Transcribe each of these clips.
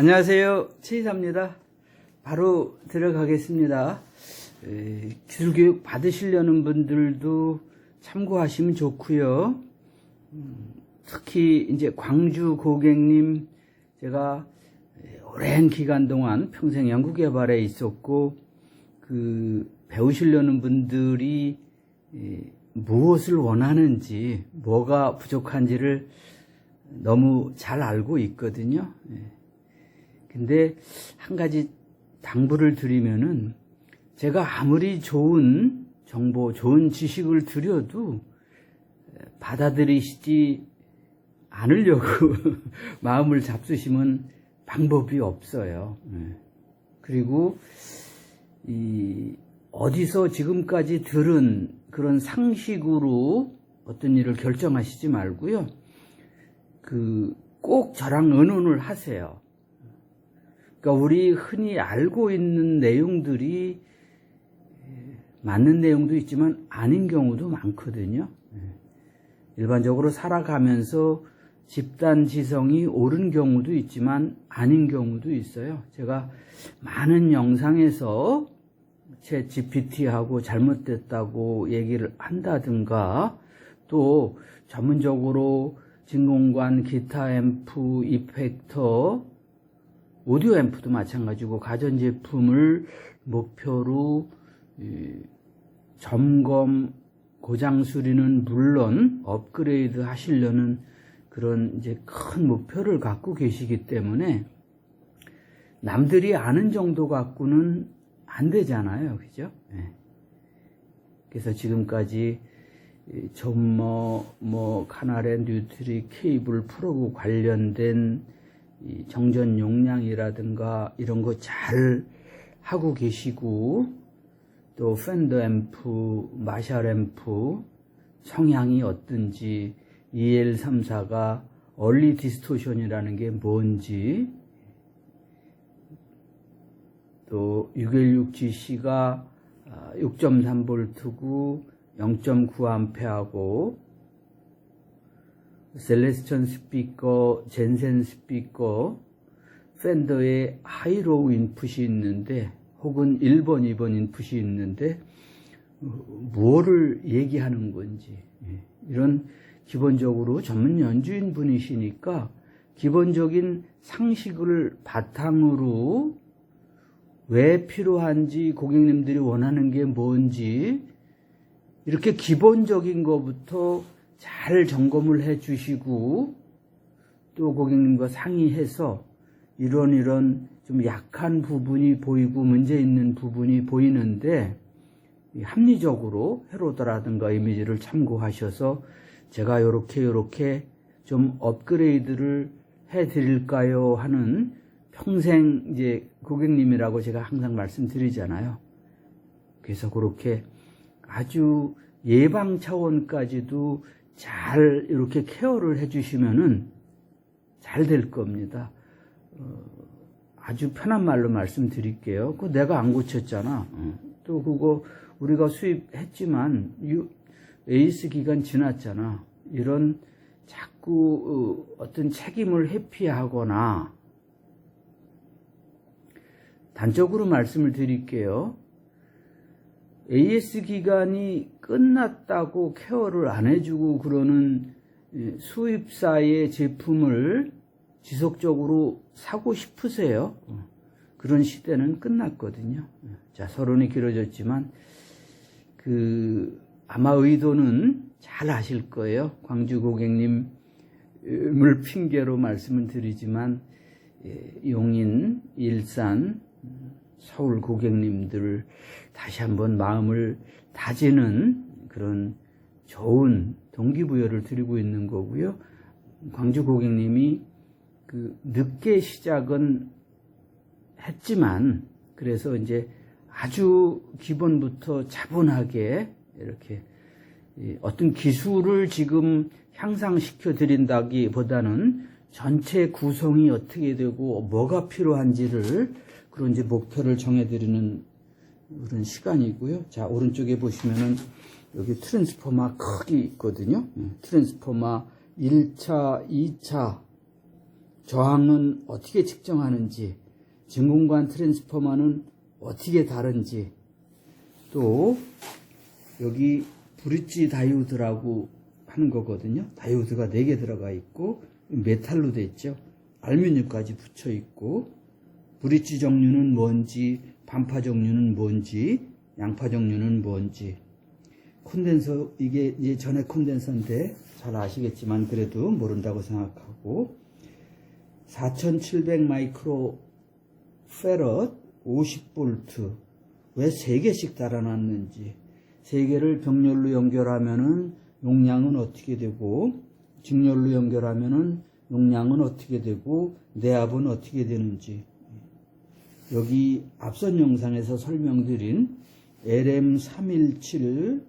안녕하세요. 최이사입니다. 바로 들어가겠습니다. 에, 기술교육 받으시려는 분들도 참고하시면 좋고요. 음, 특히 이제 광주 고객님 제가 오랜 기간 동안 평생 연구개발에 있었고 그 배우시려는 분들이 에, 무엇을 원하는지 뭐가 부족한지를 너무 잘 알고 있거든요. 예. 근데 한 가지 당부를 드리면은 제가 아무리 좋은 정보, 좋은 지식을 드려도 받아들이시지 않으려고 마음을 잡수시면 방법이 없어요. 예. 그리고 이 어디서 지금까지 들은 그런 상식으로 어떤 일을 결정하시지 말고요. 그 꼭 저랑 의논을 하세요. 그러니까 우리 흔히 알고 있는 내용들이 맞는 내용도 있지만 아닌 경우도 많거든요. 일반적으로 살아가면서 집단 지성이 옳은 경우도 있지만 아닌 경우도 있어요. 제가 많은 영상에서 제 GPT하고 잘못됐다고 얘기를 한다든가 또 전문적으로 진공관, 기타 앰프, 이펙터, 오디오 앰프도 마찬가지고 가전제품을 목표로 점검, 고장 수리는 물론 업그레이드 하시려는 그런 이제 큰 목표를 갖고 계시기 때문에 남들이 아는 정도 갖고는 안 되잖아요. 그죠? 네. 그래서 지금까지 전뭐 뭐 카나레 뉴트리 케이블 프로그 관련된 정전 용량이라든가 이런 거 잘 하고 계시고 또 팬더 앰프, 마샬 앰프 성향이 어떤지 EL34가 얼리 디스토션이라는 게 뭔지 또 616GC가 6.3V고 0.9A하고 셀레스천 스피커, 젠센 스피커, 팬더에 하이로우 인풋이 있는데 혹은 1번, 2번 인풋이 있는데 무엇을 얘기하는 건지. 이런 기본적으로 전문 연주인 분이시니까 기본적인 상식을 바탕으로 왜 필요한지 고객님들이 원하는 게 뭔지 이렇게 기본적인 것부터 잘 점검을 해 주시고 또 고객님과 상의해서 이런 이런 좀 약한 부분이 보이고 문제 있는 부분이 보이는데 합리적으로 회로더라든가 이미지를 참고하셔서 제가 요렇게 요렇게 좀 업그레이드를 해 드릴까요 하는 평생 이제 고객님이라고 제가 항상 말씀드리잖아요. 그래서 그렇게 아주 예방 차원까지도 잘 이렇게 케어를 해주시면은 잘 될 겁니다. 어, 아주 편한 말로 말씀드릴게요. 그 내가 안 고쳤잖아. 어. 또 그거 우리가 수입했지만 에이스 기간 지났잖아. 이런 자꾸 어, 어떤 책임을 회피하거나 단적으로 말씀을 드릴게요. AS 기간이 끝났다고 케어를 안 해주고 그러는 수입사의 제품을 지속적으로 사고 싶으세요? 그런 시대는 끝났거든요. 자, 서론이 길어졌지만, 그, 아마 의도는 잘 아실 거예요. 광주 고객님을 핑계로 말씀을 드리지만, 용인, 일산, 서울 고객님들 다시 한번 마음을 다지는 그런 좋은 동기부여를 드리고 있는 거고요. 광주 고객님이 그 늦게 시작은 했지만 그래서 이제 아주 기본부터 차분하게 이렇게 어떤 기술을 지금 향상시켜 드린다기보다는 전체 구성이 어떻게 되고 뭐가 필요한지를 그런 이제 목표를 정해드리는 그런 시간이고요. 자, 오른쪽에 보시면은 여기 트랜스포마 크기 있거든요. 트랜스포마 1차, 2차 저항은 어떻게 측정하는지, 진공관 트랜스포머는 어떻게 다른지, 또 여기 브릿지 다이오드라고 하는 거거든요. 다이오드가 4개 들어가 있고 메탈로 돼 있죠. 알루미늄까지 붙여 있고 브릿지 종류는 뭔지, 반파 종류는 뭔지, 양파 종류는 뭔지. 콘덴서 이게 이제 전에 콘덴서인데 잘 아시겠지만 그래도 모른다고 생각하고. 4700 마이크로 페럿 50볼트. 왜 3개씩 달아놨는지. 3개를 병렬로 연결하면은 용량은 어떻게 되고 직렬로 연결하면은 용량은 어떻게 되고 내압은 어떻게 되는지 여기 앞선 영상에서 설명드린 LM317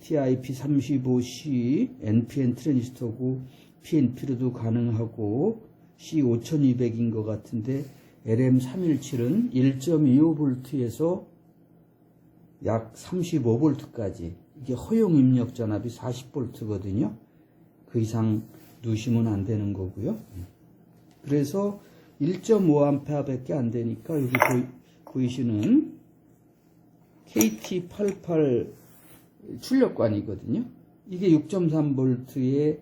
TIP35C NPN 트랜지스터고 PNP로도 가능하고 C5200인 것 같은데 LM317은 1.25V에서 약 35V까지 이게 허용 입력 전압이 40V거든요. 그 이상 누시면 안 되는 거고요. 그래서 1.5A 밖에 안 되니까 여기 보이, 보이 시는 KT88 출력관이거든요. 이게 6.3V에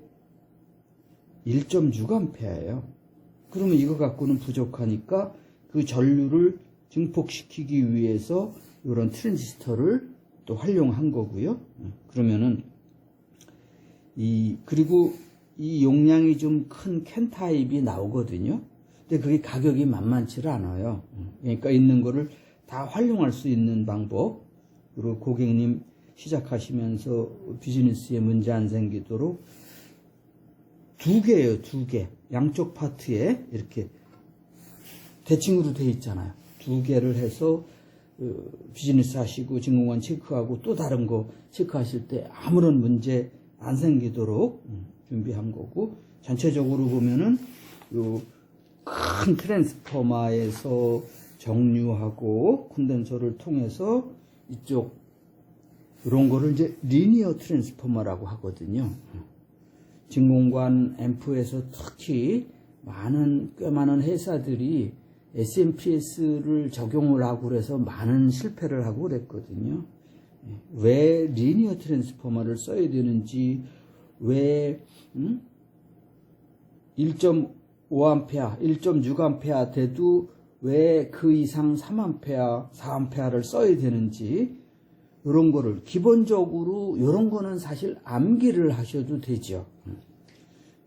1.6A예요. 그러면 이거 갖고는 부족하니까 그 전류를 증폭시키기 위해서 이런 트랜지스터를 또 활용한 거고요. 그러면은 이 그리고 이 용량이 좀 큰 캔 타입이 나오거든요. 근데 그게 가격이 만만치를 않아요. 그러니까 있는 거를 다 활용할 수 있는 방법. 그리고 고객님 시작하시면서 비즈니스에 문제 안 생기도록 두 개예요, 두 개. 양쪽 파트에 이렇게 대칭으로 돼 있잖아요. 두 개를 해서 어, 비즈니스 하시고 증공원 체크하고 또 다른 거 체크하실 때 아무런 문제 안 생기도록 음, 준비한 거고 전체적으로 보면은 요 큰 트랜스포머에서 정류하고 콘덴서를 통해서 이쪽 이런 거를 이제 리니어 트랜스포머라고 하거든요. 진공관 앰프에서 특히 많은 꽤 많은 회사들이 SMPS를 적용을 하고 그래서 많은 실패를 하고 그랬거든요. 왜 리니어 트랜스포머를 써야 되는지 왜 음? 1.5A, 1.6A 돼도 왜 그 이상 3A, 4A를 써야 되는지 이런 거를 기본적으로 이런 거는 사실 암기를 하셔도 되죠.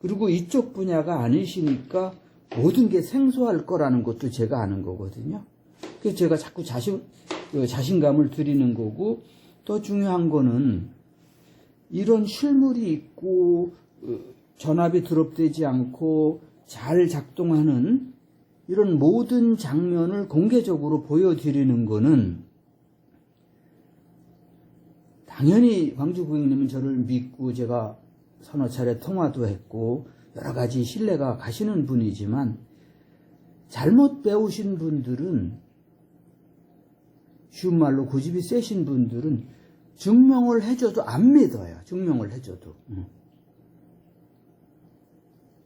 그리고 이쪽 분야가 아니시니까 모든 게 생소할 거라는 것도 제가 아는 거거든요. 그래서 제가 자꾸 자신, 그 자신감을 드리는 거고 또 중요한 거는 이런 실물이 있고 어, 전압이 드롭되지 않고 잘 작동하는 이런 모든 장면을 공개적으로 보여드리는 거는 당연히 광주 고객님은 저를 믿고 제가 서너 차례 통화도 했고 여러 가지 신뢰가 가시는 분이지만 잘못 배우신 분들은 쉬운 말로 고집이 세신 분들은 증명을 해줘도 안 믿어요. 증명을 해줘도. 응.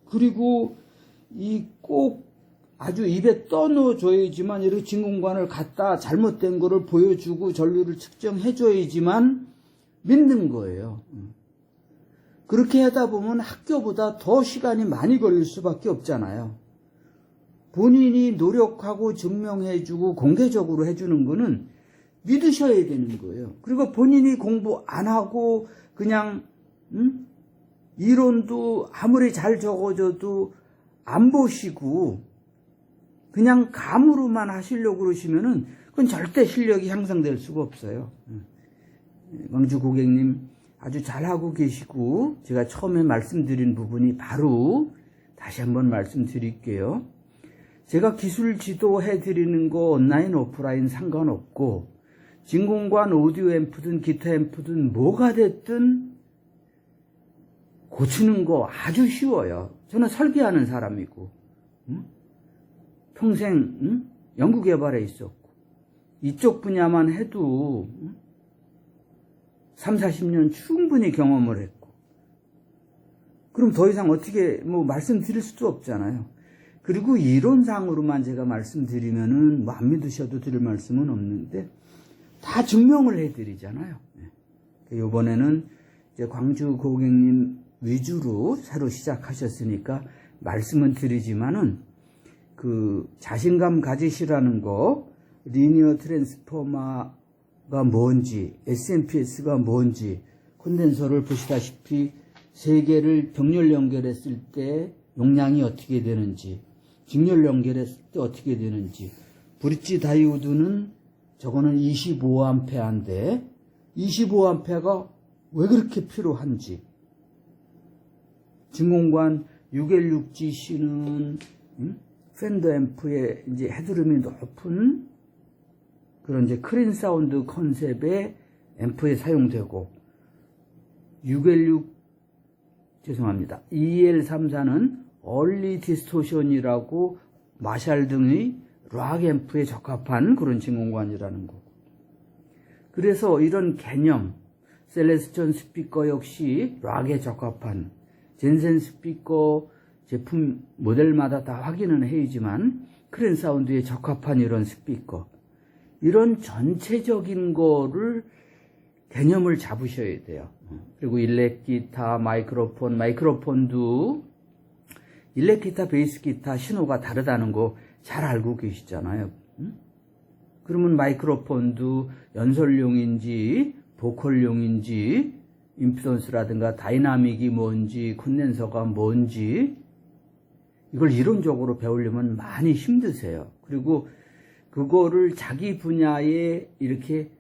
그리고 이 꼭 아주 입에 떠넣어줘야지만 이렇게 진공관을 갖다 잘못된 거를 보여주고 전류를 측정해줘야지만 믿는 거예요. 그렇게 하다 보면 학교보다 더 시간이 많이 걸릴 수밖에 없잖아요. 본인이 노력하고 증명해주고 공개적으로 해주는 거는 믿으셔야 되는 거예요. 그리고 본인이 공부 안 하고 그냥 음? 이론도 아무리 잘 적어줘도 안 보시고 그냥 감으로만 하시려고 그러시면은 그건 절대 실력이 향상될 수가 없어요. 광주 고객님 아주 잘하고 계시고 제가 처음에 말씀드린 부분이 바로 다시 한번 말씀드릴게요. 제가 기술 지도해 드리는 거 온라인 오프라인 상관없고 진공관 오디오 앰프든 기타 앰프든 뭐가 됐든 고치는 거 아주 쉬워요. 저는 설계하는 사람이고 응? 평생 응? 연구개발에 있었고 이쪽 분야만 해도 응? 3, 40년 충분히 경험을 했고 그럼 더 이상 어떻게 뭐 말씀드릴 수도 없잖아요. 그리고 이론상으로만 제가 말씀드리면은 뭐 안 믿으셔도 드릴 말씀은 없는데 다 증명을 해드리잖아요. 이번에는 이제 광주 고객님 위주로 새로 시작하셨으니까 말씀은 드리지만은 그 자신감 가지시라는 거 리니어 트랜스포머가 뭔지 SMPS가 뭔지 콘덴서를 보시다시피 세 개를 병렬 연결했을 때 용량이 어떻게 되는지 직렬 연결했을 때 어떻게 되는지 브릿지 다이오드는 저거는 25A인데 25A가 왜 그렇게 필요한지 진공관 6L6GC는 음? 팬더 앰프의 이제 헤드룸이 높은 그런 이제 크린 사운드 컨셉의 앰프에 사용되고 6L6 죄송합니다. EL34는 얼리 디스토션이라고 마샬 등의 락 앰프에 적합한 그런 진공관이라는 거고. 그래서 이런 개념, 셀레스천 스피커 역시 락에 적합한 젠센 스피커 제품 모델마다 다 확인은 해야지만 크랜 사운드에 적합한 이런 스피커 이런 전체적인 거를 개념을 잡으셔야 돼요. 그리고 일렉 기타, 마이크로폰, 마이크로폰도 일렉 기타, 베이스 기타 신호가 다르다는 거 잘 알고 계시잖아요. 음? 그러면 마이크로폰도 연설용인지 보컬용인지 임피던스라든가 다이나믹이 뭔지 콘덴서가 뭔지 이걸 이론적으로 배우려면 많이 힘드세요. 그리고 그거를 자기 분야에 이렇게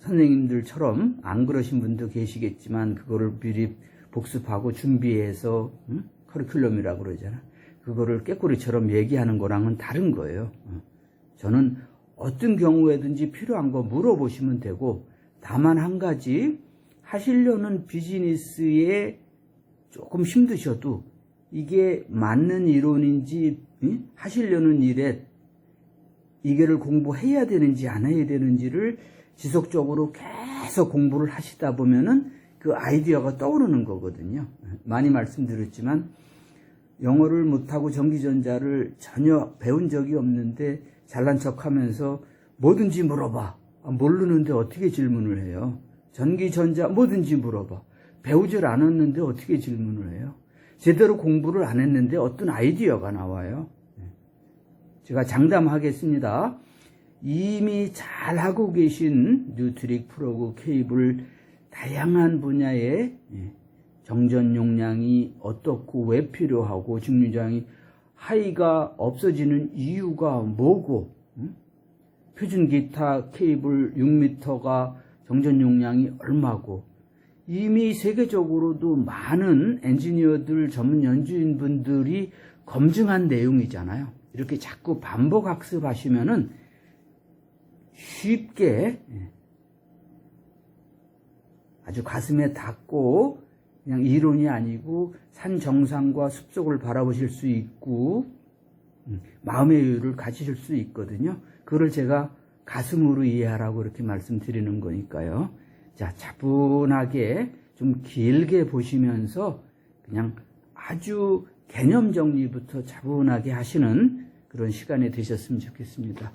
선생님들처럼 안 그러신 분도 계시겠지만 그거를 미리 복습하고 준비해서 응? 커리큘럼이라고 그러잖아. 그거를 깨꼬리처럼 얘기하는 거랑은 다른 거예요. 어. 저는 어떤 경우에든지 필요한 거 물어보시면 되고 다만 한 가지 하시려는 비즈니스에 조금 힘드셔도 이게 맞는 이론인지 응? 하시려는 일에 이거를 공부해야 되는지 안 해야 되는지를 지속적으로 계속 공부를 하시다 보면은 그 아이디어가 떠오르는 거거든요. 많이 말씀드렸지만 영어를 못하고 전기전자를 전혀 배운 적이 없는데 잘난 척 하면서 뭐든지 물어봐. 아, 모르는데 어떻게 질문을 해요? 전기 전자 뭐든지 물어봐. 배우질 않았는데 어떻게 질문을 해요? 제대로 공부를 안 했는데 어떤 아이디어가 나와요? 제가 장담하겠습니다. 이미 잘 하고 계신 뉴트릭 프로그 케이블 다양한 분야의 예, 정전 용량이 어떻고 왜 필요하고 직류장이 하이가 없어지는 이유가 뭐고 응? 표준 기타 케이블 6m가 정전 용량이 얼마고 이미 세계적으로도 많은 엔지니어들 전문 연주인분들이 검증한 내용이잖아요. 이렇게 자꾸 반복 학습하시면은 쉽게 예, 아주 가슴에 닿고 그냥 이론이 아니고 산 정상과 숲속을 바라보실 수 있고 음, 마음의 여유를 가지실 수 있거든요. 그걸 제가 가슴으로 이해하라고 이렇게 말씀드리는 거니까요. 자, 차분하게 좀 길게 보시면서 그냥 아주 개념 정리부터 차분하게 하시는 그런 시간이 되셨으면 좋겠습니다.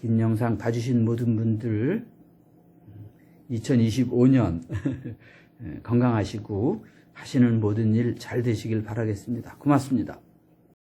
긴 영상 봐주신 모든 분들 2025년 건강하시고 하시는 모든 일 잘 되시길 바라겠습니다. 고맙습니다.